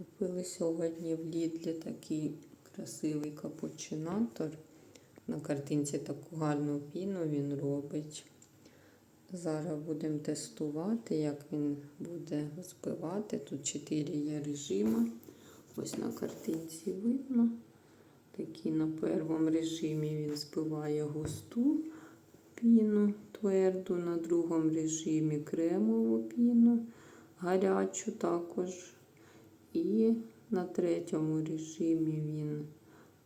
Купили сьогодні в Лідлі такий красивий капучинатор. На картинці таку гарну піну він робить. Зараз будемо тестувати, як він буде збивати. Тут 4 є режими. Ось на картинці видно. Такий на першому режимі він збиває густу піну тверду, на другому режимі кремову піну, гарячу також. І на третьому режимі він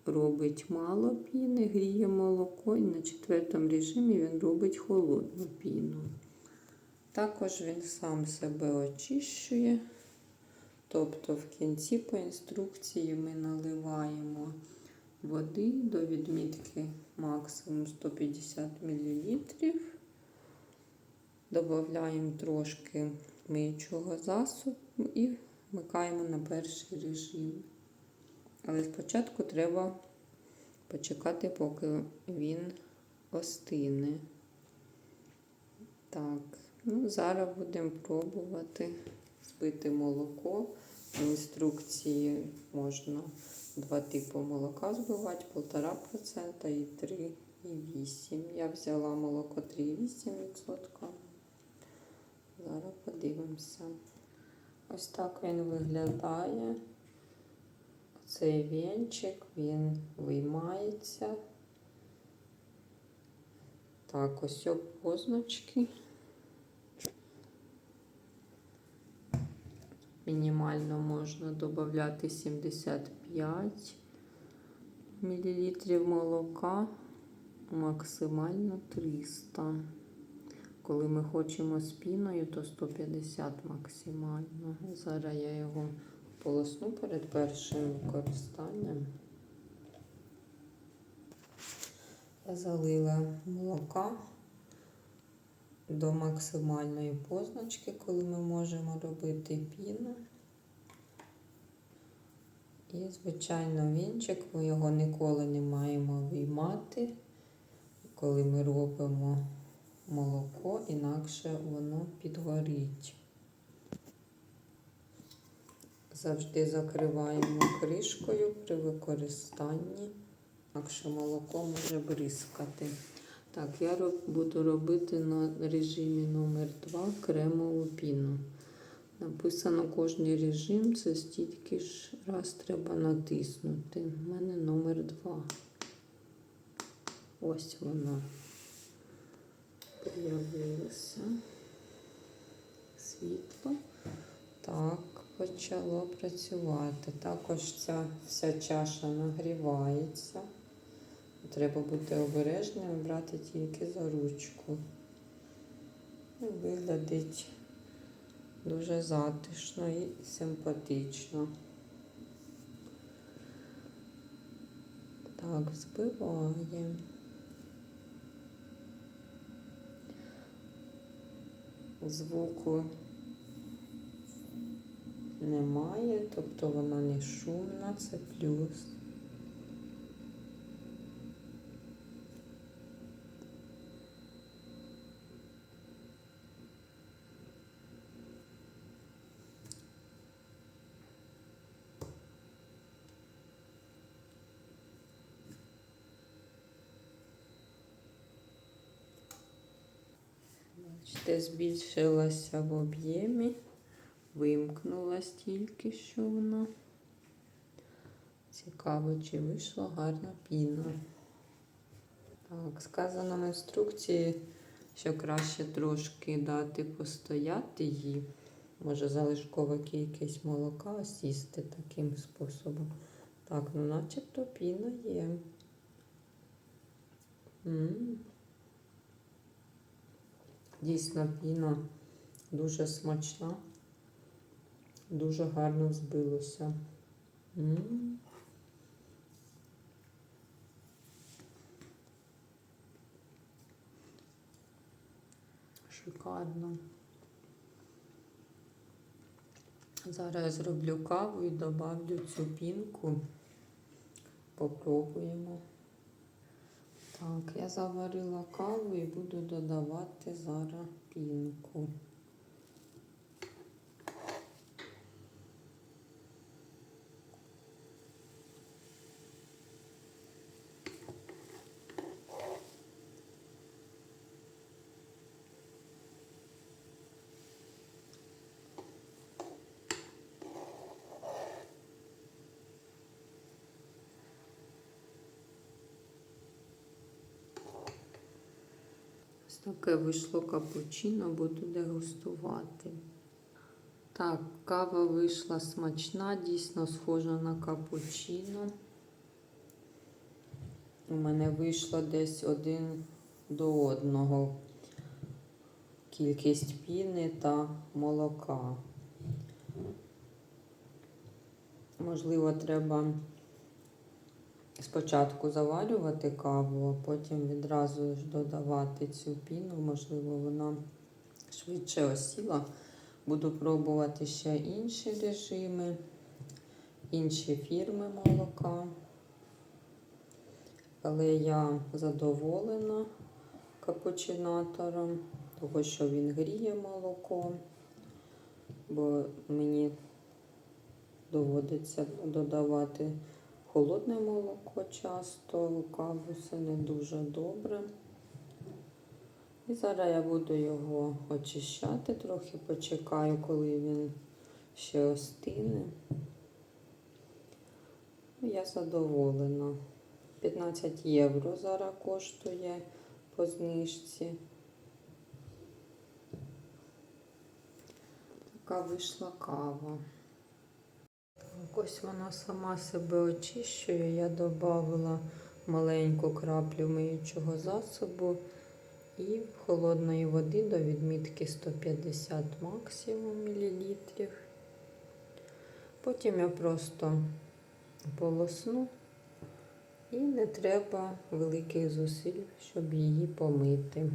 робить мало піни, гріє молоко, і на четвертому режимі він робить холодну піну. Також він сам себе очищує. Тобто в кінці по інструкції ми наливаємо води до відмітки максимум 150 мл. Додаємо трошки миючого засобу і вмикаємо на перший режим. Але спочатку треба почекати, поки він остине. Так, ну зараз будемо пробувати збити молоко. В інструкції можна два типи молока збивати, 1,5% і 3,8%. Я взяла молоко 3,8%. Зараз подивимося. Ось так він виглядає. Цей вінчик, він виймається. Так, ось позначки. Мінімально можна додати 75 мл молока, максимально 300. Коли ми хочемо з піною, то 150 максимально. Зараз я його полосну перед першим використанням. Я залила молока до максимальної позначки, коли ми можемо робити піну. І, звичайно, вінчик, ми його ніколи не маємо виймати, коли ми робимо молоко, інакше воно підгорить. Завжди закриваємо кришкою при використанні, інакше молоко може бризкати. Так, я буду робити на режимі номер 2 кремову піну. Написано кожний режим, це стільки ж раз треба натиснути. У мене номер 2. Ось воно появилося. Світло. Так, почало працювати. Також ця вся чаша нагрівається. Треба бути обережним брати тільки за ручку. Виглядить дуже затишно і симпатично. Так, збиваємо. Звуку немає, тобто вона не шумна, це плюс. Бачите, збільшилася в об'ємі, вимкнулась тільки що вона. Цікаво, чи вийшла гарна піна. Так, сказано в інструкції, що краще трошки дати постояти її. Може залишкова кількість молока сісти таким способом. Так, ну начебто піна є. М -м. Дійсно, піна дуже смачна, дуже гарно збилося. М -м -м. Шикарно. Зараз я зроблю каву і добавлю цю пінку. Попробуємо. Так, я заварила каву і буду додавати зараз пінку. Таке вийшло капучино, буду дегустувати. Так, кава вийшла смачна, дійсно схожа на капучино. У мене вийшло десь один до одного кількість піни та молока. Можливо, треба спочатку заварювати каву, а потім відразу ж додавати цю піну. Можливо, вона швидше осіла. Буду пробувати ще інші режими, інші фірми молока. Але я задоволена капучинатором, того, що він гріє молоко, бо мені доводиться додавати холодне молоко часто, каву це не дуже добре. І зараз я буду його очищати, трохи почекаю, коли він ще остине. Я задоволена. 15 євро зараз коштує по знижці. Така вийшла кава. Ось вона сама себе очищує. Я додала маленьку краплю миючого засобу і холодної води до відмітки 150 максимум мілілітрів. Потім я просто полосну і не треба великих зусиль, щоб її помити.